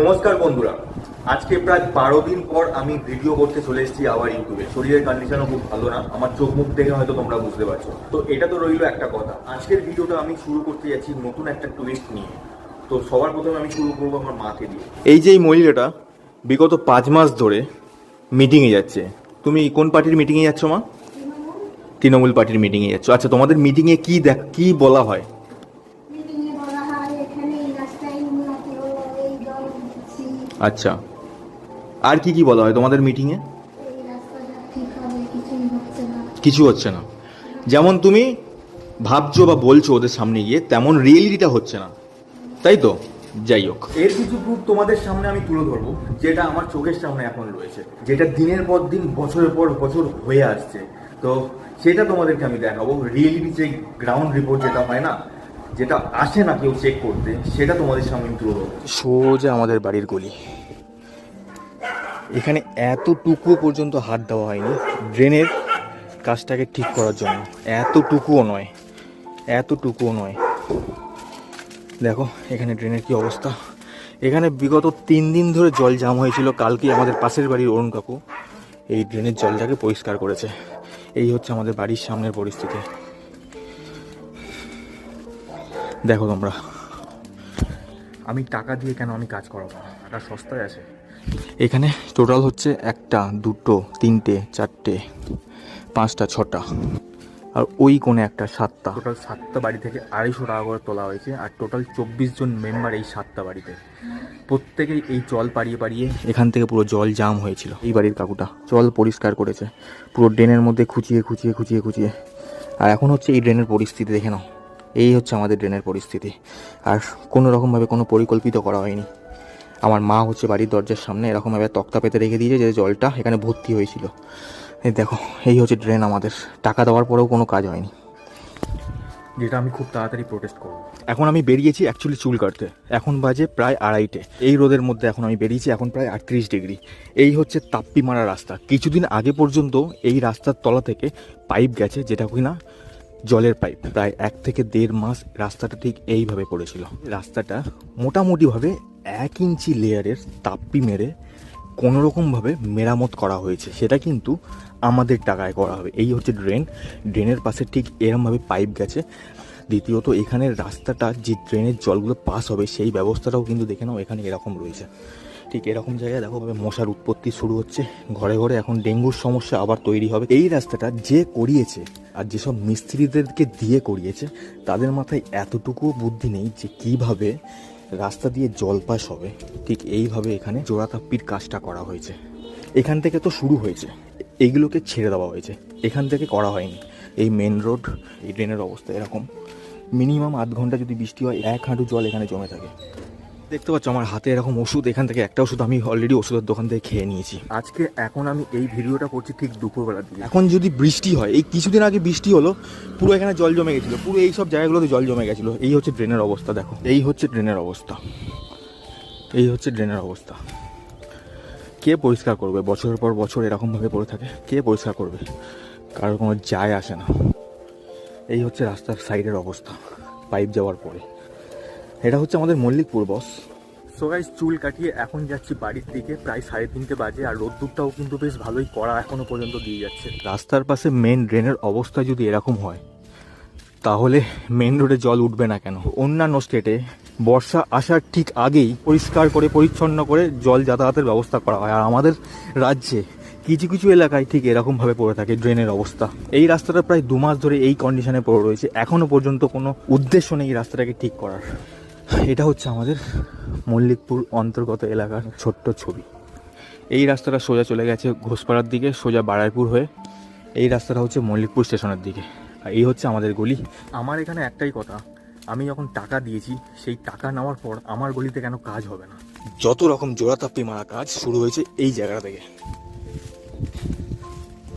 নমস্কার বন্ধুরা। আজকে প্রায় বারো দিন পর আমি ভিডিও করতে চলে এসেছি আবার ইউটিউবে। শরীরের কন্ডিশনও খুব ভালো না আমার চোখ মুখ দেখে হয়তো তোমরা বুঝতে পারছ। তো এটা তো রইল একটা কথা। আজকের ভিডিওটা আমি শুরু করতে যাচ্ছি নতুন একটা টুইস্ট নিয়ে। তো সবার প্রথমে আমি শুরু করব আমার মাকে দিয়ে। এই যে এই মহিলাটা বিগত পাঁচ মাস ধরে মিটিংয়ে যাচ্ছে। তুমি কোন পার্টির মিটিংয়ে যাচ্ছ মা? তৃণমূল। পার্টির মিটিংয়ে যাচ্ছ। আচ্ছা তোমাদের মিটিংয়ে কী দেখ কী বলা হয় মিটিংয়ে বলা হয় এখানে এই রাস্তায় উন্নতি হলো এই জল দিচ্ছি আচ্ছা। আর কি কি বলা হয় তোমাদের মিটিংয়ে কিছু হচ্ছে না। যেমন তুমি ভাবছ বা বলছো ওদের সামনে গিয়ে, তেমন রিয়েলিটিটা হচ্ছে না। তাই তো? যাই হোক। এর কিছু প্রুফ তোমাদের সামনে আমি তুলে ধরবো, যেটা আমার চোখের সামনে এখন রয়েছে, যেটা দিনের পর দিন, বছরের পর বছর হয়ে আসছে। তো সেটা তোমাদেরকে আমি দেখাবো। রিয়েলিটি যে গ্রাউন্ড রিপোর্ট যেটা হয় না যেটা আসে না কেউ চেক করতে, সেটা তোমাদের সামনে তুলে ধরবো। সোজা আমাদের বাড়ির গলি। এখানে এতটুকুও পর্যন্ত হাত দেওয়া হয়নি ড্রেনের কাজটাকে ঠিক করার জন্য। এতটুকুও নয় এতটুকুও নয়। দেখো, এখানে ড্রেনের কি অবস্থা। এখানে বিগত তিন দিন ধরে জল জাম হয়েছিল, কালকে আমাদের পাশের বাড়ির অরুণ কাকু এই ড্রেনের জলটাকে পরিষ্কার করেছে। এই হচ্ছে আমাদের বাড়ির সামনের পরিস্থিতি। দেখো তোমরা। আমি টাকা দিয়ে কেন আমি কাজ করাবো? না টাকা সস্তায় আছে। এখানে টোটাল হচ্ছে একটা দুটো তিনটে চারটে পাঁচটা ছটা। আর ওই কোণে একটা সাতটা। টোটাল সাতটা বাড়ি থেকে আড়াইশো টাকা করে তোলা হয়েছে আর টোটাল চব্বিশ জন মেম্বার এই সাতটা বাড়িতে। প্রত্যেকেই এই জল পাড়িয়ে পাড়িয়ে এখান থেকে পুরো জল জাম হয়েছিল এই বাড়ির কাকুটা। জল পরিষ্কার করেছে পুরো ড্রেনের মধ্যে খুঁচিয়ে খুঁচিয়ে খুঁচিয়ে খুঁচিয়ে। আর এখন হচ্ছে এই ড্রেনের পরিস্থিতি দেখে নাও। এই হচ্ছে আমাদের ড্রেনের পরিস্থিতি। আর কোনো রকমভাবে কোনো পরিকল্পিত করা হয়নি। আমার মা হচ্ছে বাড়ির দরজার সামনে এরকমভাবে তক্তা পেতে রেখে দিয়েছে যে জলটা এখানে ভর্তি হয়েছিল। এই দেখো এই হচ্ছে ড্রেন আমাদের। টাকা দেওয়ার পরেও কোনো কাজ হয়নি। যেটা আমি খুব তাড়াতাড়ি প্রোটেস্ট করব। এখন আমি বেরিয়েছি অ্যাকচুয়ালি চুল কাটতে। এখন বাজে প্রায় আড়াইটে। এই রোদের মধ্যে এখন আমি বেরিয়েছি এখন প্রায় আটত্রিশ ডিগ্রি। এই হচ্ছে তাপ্পি মারা রাস্তা। কিছুদিন আগে পর্যন্ত এই রাস্তার তলা থেকে পাইপ গেছে যেটা কিনা জলের পাইপ। প্রায় এক থেকে দেড় মাস রাস্তাটা ঠিক এইভাবে পড়েছিল। রাস্তাটা মোটামুটিভাবে এক ইঞ্চি লেয়ারের তাপ্পি মেরে কোনো রকমভাবে মেরামত করা হয়েছে। সেটা কিন্তু আমাদের টাকায় করা হবে। এই হচ্ছে ড্রেন। ড্রেনের পাশে ঠিক এরমভাবে পাইপ গেছে। দ্বিতীয়ত এখানের রাস্তাটা যে ড্রেনের জলগুলো পাস হবে, সেই ব্যবস্থাটাও কিন্তু দেখে নাও, এখানে এরকম রয়েছে। ঠিক এরকম জায়গায় দেখো ভাবে মশার উৎপত্তি শুরু হচ্ছে। ঘরে ঘরে এখন ডেঙ্গুর সমস্যা আবার তৈরি হবে। এই রাস্তাটা যে করিয়েছে আর যেসব মিস্ত্রিদেরকে দিয়ে করিয়েছে, তাদের মাথায় এতটুকু বুদ্ধি নেই যে কীভাবে রাস্তা দিয়ে জল পাস হবে। ঠিক এইভাবে এখানে জোড়াতাপ্পির কাজটা করা হয়েছে। এখান থেকে তো শুরু হয়েছে। এইগুলোকে ছেড়ে দেওয়া হয়েছে। এখান থেকে করা হয়নি। এই মেন রোড এই ড্রেনের অবস্থা এরকম। মিনিমাম আধ ঘণ্টা যদি বৃষ্টি হয়, এক হাঁটু জল এখানে জমে থাকে। দেখতে পাচ্ছ আমার হাতে এরকম ওষুধ এখান থেকে একটা ওষুধ আমি অলরেডি ওষুধের দোকান থেকে খেয়ে নিয়েছি। আজকে এখন আমি এই ভিডিওটা করছি ঠিক দুপুরবেলার দিকে। এখন যদি বৃষ্টি হয় এই কিছুদিন আগে বৃষ্টি হলো পুরো এখানে জল জমে গেছিল পুরো এই সব জায়গাগুলোতে জল জমে গেছিল। এই হচ্ছে ড্রেনের অবস্থা দেখো। এই হচ্ছে ড্রেনের অবস্থা। এই হচ্ছে ড্রেনের অবস্থা। কে পরিষ্কার করবে? বছরের পর বছর এরকমভাবে পড়ে থাকে। কে পরিষ্কার করবে? কারোর কোনো যায় আসে না। এই হচ্ছে রাস্তার সাইডের অবস্থা পাইপ যাওয়ার পরে। এটা হচ্ছে আমাদের মল্লিকপুর বস সো গাইস চুল কাটিয়ে এখন যাচ্ছি বাড়ির দিকে প্রায় সাড়ে তিনটে বাজে আর রোদ্দুরটাও কিন্তু বেশ ভালোই করা এখনও পর্যন্ত দিয়ে যাচ্ছে। রাস্তার পাশে মেন ড্রেনের অবস্থা যদি এরকম হয় তাহলে মেন রোডে জল উঠবে না কেন? অন্যান্য স্টেটে বর্ষা আসার ঠিক আগেই পরিষ্কার করে পরিচ্ছন্ন করে জল যাতায়াতের ব্যবস্থা করা হয়। আর আমাদের রাজ্যে কিছু কিছু এলাকায় ঠিক এরকমভাবে পড়ে থাকে ড্রেনের অবস্থা। এই রাস্তাটা প্রায় দু মাস ধরে এই কন্ডিশনে পড়ে রয়েছে। এখনও পর্যন্ত কোনো উদ্দেশ্য নেই এই রাস্তাটাকে ঠিক করার। এটা হচ্ছে আমাদের মল্লিকপুর অন্তর্গত এলাকার ছোট্ট ছবি। এই রাস্তাটা সোজা চলে গেছে ঘোষপাড়ার দিকে, সোজা বারাইপুর হয়ে। এই রাস্তাটা হচ্ছে মল্লিকপুর স্টেশনের দিকে। আর এই হচ্ছে আমাদের গলি। আমার এখানে একটাই কথা, আমি যখন টাকা দিয়েছি, সেই টাকা নেওয়ার পর আমার গলিতে কেন কাজ হবে না? যত রকম জোড়াতাপ্পি মারা কাজ শুরু হয়েছে এই জায়গাটা থেকে।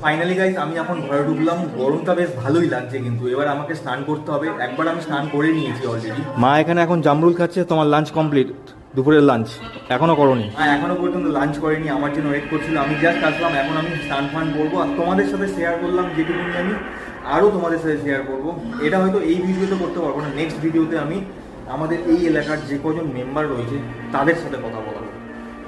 ফাইনালি গাইজ আমি এখন ঘরে ঢুকলাম। গরমটা বেশ ভালোই লাগছে কিন্তু। এবার আমাকে স্নান করতে হবে। একবার আমি স্নান করে নিয়েছি অলরেডি মা এখানে এখন জামরুল খাচ্ছে তোমার লাঞ্চ কমপ্লিট দুপুরের লাঞ্চ এখনও করনি। হ্যাঁ এখনও পর্যন্ত লাঞ্চ করেনি। আমার জন্য ওয়েট করছিল। আমি জাস্ট আসলাম। এখন আমি স্নান ফান করব। আর তোমাদের সাথে শেয়ার করলাম যেটুকু আমি আরও তোমাদের সাথে শেয়ার করব। এটা হয়তো এই ভিডিওতে করতে পারব না। নেক্সট ভিডিওতে আমি আমাদের এই এলাকার যে কজন মেম্বার রয়েছে তাদের সাথে কথা বলা হবে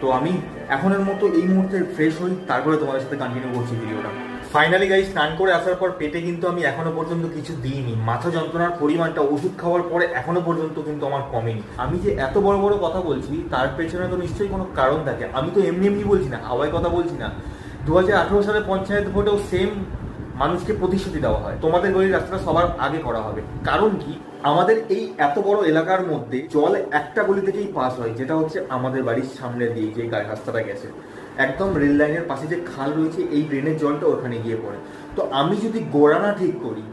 তো আমি এখনের মতো এই মুহূর্তে ফ্রেশ হই, তারপরে তোমাদের সাথে কন্টিনিউ করছি ভিডিওটা। ফাইনালি গাই স্নান করে আসার পর পেটে কিন্তু আমি এখনও পর্যন্ত কিছু দিইনি। মাথা যন্ত্রণার পরিমাণটা ওষুধ খাওয়ার পরে এখনও পর্যন্ত কিন্তু আমার কমেনি। আমি যে এত বড় বড় কথা বলছি, তার পেছনে তো নিশ্চয়ই কোনো কারণ থাকে। আমি তো এমনি এমনি বলছি না, হাওয়ায় কথা বলছি না। দু হাজার আঠেরো সালে পঞ্চায়েত ভোটেও সেম মানুষকে প্রতিশ্রুতি দেওয়া হয়। তোমাদের গলির রাস্তাটা সবার আগে করা হবে। কারণ কি? আমাদের এই এত বড় এলাকার মধ্যে জল একটা গলি থেকেই পাস হয়, যেটা হচ্ছে আমাদের বাড়ির সামনে দিয়ে যে রাস্তাটা গেছে। একদম রেল লাইনের পাশে যে খাল রয়েছে, এই ড্রেনের জলটা ওখানে গিয়ে পড়ে। তো আমি যদি গোড়া না ঠিক করি,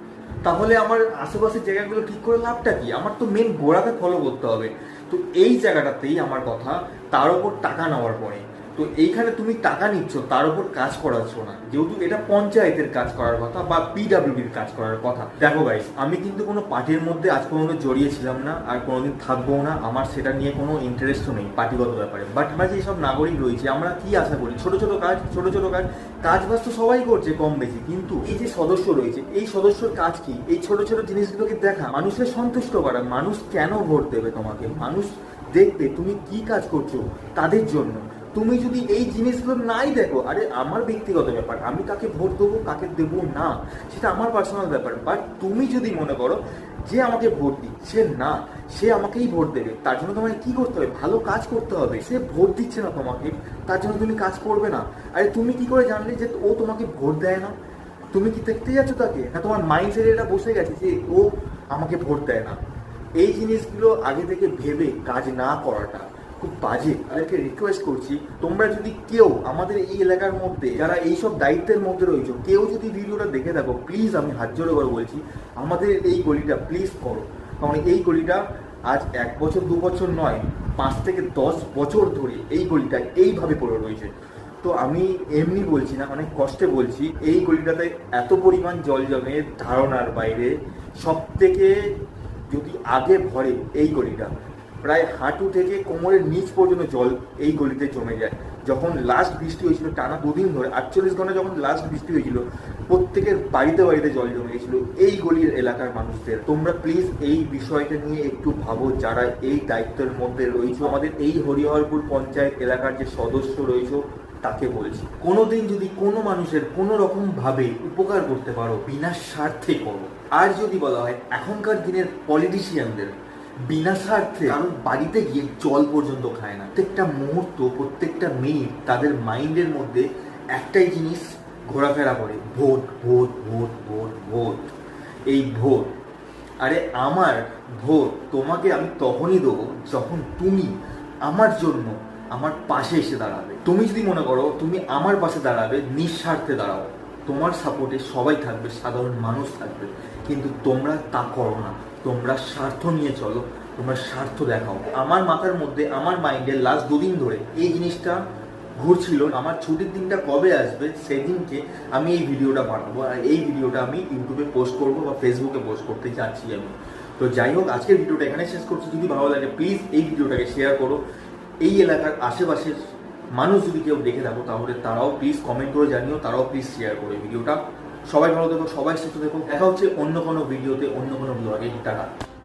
তাহলে আমার আশেপাশের জায়গাগুলো ঠিক করে লাভটা কি? আমার তো মেন গোড়াকে ফলো করতে হবে। তো এই জায়গাটাতেই আমার কথা, তার উপর টাকা নেওয়ার পরে তো এইখানে তুমি টাকা নিচ্ছ, তার উপর কাজ করাচ্ছ না। যেহেতু এটা পঞ্চায়েতের কাজ করার কথা বা পিডাব্লিউডির কাজ করার কথা। দেখো গাইস আমি কিন্তু কোনো পার্টির মধ্যে আজ পর্যন্ত জড়িয়ে ছিলাম না, আর কোনোদিন থাকব না। আমার সেটা নিয়ে কোনো ইন্টারেস্টও নেই পার্টিগত ব্যাপারে। বাট আমরা যে সব নাগরিক রয়েছে, আমরা কি আশা করি? ছোট ছোট কাজ, ছোট ছোট কাজ। কাজ বাজ তো সবাই করছে কম বেশি। কিন্তু এই যে সদস্য রয়েছে, এই সদস্যর কাজ কি? এই ছোট ছোট জিনিসগুলোকে দেখা। মানুষের সন্তুষ্ট করা। মানুষ কেন ভোট দেবে তোমাকে? মানুষ দেখবে তুমি কি কাজ করছ তাদের জন্য। তুমি যদি এই জিনিসগুলো নাই দেখো, আরে আমার ব্যক্তিগত ব্যাপার, আমি কাকে ভোট দেবো, কাকে দেবো না, সেটা আমার পার্সোনাল ব্যাপার। বাট তুমি যদি মনে করো যে আমাকে ভোট দিচ্ছে না, সে আমাকেই ভোট দেবে, তার জন্য তোমাকে কি করতে হবে? ভালো কাজ করতে হবে। সে ভোট দিচ্ছে না তোমাকে, তার জন্য তুমি কাজ করবে না। আরে তুমি কি করে জানলে যে ও তোমাকে ভোট দেয় না? তুমি কি দেখতে যাচ্ছ তাকে? না, তোমার মাইন্ড সেটে এটা বসে গেছে যে ও আমাকে ভোট দেয় না। এই জিনিসগুলো আগে থেকে ভেবে কাজ না করাটা। খুব বাজে। তাদেরকে রিকোয়েস্ট করছি, তোমরা যদি কেউ আমাদের এই এলাকার মধ্যে, যারা এইসব দায়িত্বের মধ্যে রয়েছে, কেউ যদি ভিডিওটা দেখে থাকো প্লিজ আমি হাত জোড়ে করে বলছি, আমাদের এই গলিটা প্লিজ করো। কারণ এই গলিটা আজ এক বছর, দু বছর নয়, পাঁচ থেকে দশ বছর ধরে এই গলিটা এইভাবে পড়ে রয়েছে। তো আমি এমনি বলছি না, অনেক কষ্টে বলছি, এই গলিটাতে এত পরিমাণ জল জমে ধারণার বাইরে সব থেকে যদি আগে ভরে এই গলিটা প্রায় হাঁটু থেকে কোমরের নিচ পর্যন্ত জল এই গলিতে জমে যায়। যখন লাস্ট বৃষ্টি হয়েছিল, টানা দুদিন ধরে, আটচল্লিশ ঘণ্টা যখন লাস্ট বৃষ্টি হয়েছিল, প্রত্যেকের বাড়িতে বাড়িতে জল জমে গেছিল। এই গলির এলাকার মানুষদের, তোমরা প্লিজ এই বিষয়টা নিয়ে একটু ভাবো, যারা এই দায়িত্বের মধ্যে রয়েছে। আমাদের এই হরিহরপুর পঞ্চায়েত এলাকার যে সদস্য রয়েছে, তাকে বলছি, কোনোদিন যদি কোনো মানুষের কোনো রকম ভাবে উপকার করতে পারো, বিনা স্বার্থে করো। আর যদি বলা হয়, এখনকার দিনের পলিটিশিয়ানদের বিনা স্বার্থে কারণ বাড়িতে গিয়ে জল পর্যন্ত খায় না। প্রত্যেকটা মুহূর্ত, প্রত্যেকটা মিনিট তাদের মাইন্ডের মধ্যে একটাই জিনিস ঘোরাফেরা করে, vote vote vote vote vote. এই ভোট। আরে আমার ভোট তোমাকে আমি তখনই দেবো যখন তুমি আমার জন্য আমার পাশে এসে দাঁড়াবে। তুমি যদি মনে করো তুমি আমার পাশে দাঁড়াবে, নিঃস্বার্থে দাঁড়াও। তোমার সাপোর্টে সবাই থাকবে, সাধারণ মানুষ থাকবে। কিন্তু তোমরা তা করো না। তোমরা স্বার্থ নিয়ে চলো, তোমরা স্বার্থ দেখাও। আমার মাথার মধ্যে, আমার মাইন্ডে লাস্ট দুদিন ধরে এই জিনিসটা ঘুরছিল আমার ছুটির দিনটা কবে আসবে সেদিনকে আমি এই ভিডিওটা বানাবো আর এই ভিডিওটা আমি ইউটিউবে পোস্ট করব বা ফেসবুকে পোস্ট করতে চাচ্ছি আমি। তো যাই হোক, আজকের ভিডিওটা এখানে শেষ করছি। যদি ভালো লাগে প্লিজ এই ভিডিওটাকে শেয়ার করো। এই এলাকার আশেপাশের মানুষ যদি কেউ দেখে থাকো, তাহলে তারাও প্লিজ কমেন্ট করে জানিও, তারাও প্লিজ শেয়ার করো ভিডিওটা। সবাই ভালো দেখো সবাই সুস্থ দেখুন দেখা হচ্ছে অন্য কোনো ভিডিওতে, অন্য কোনো ব্লগে টাকা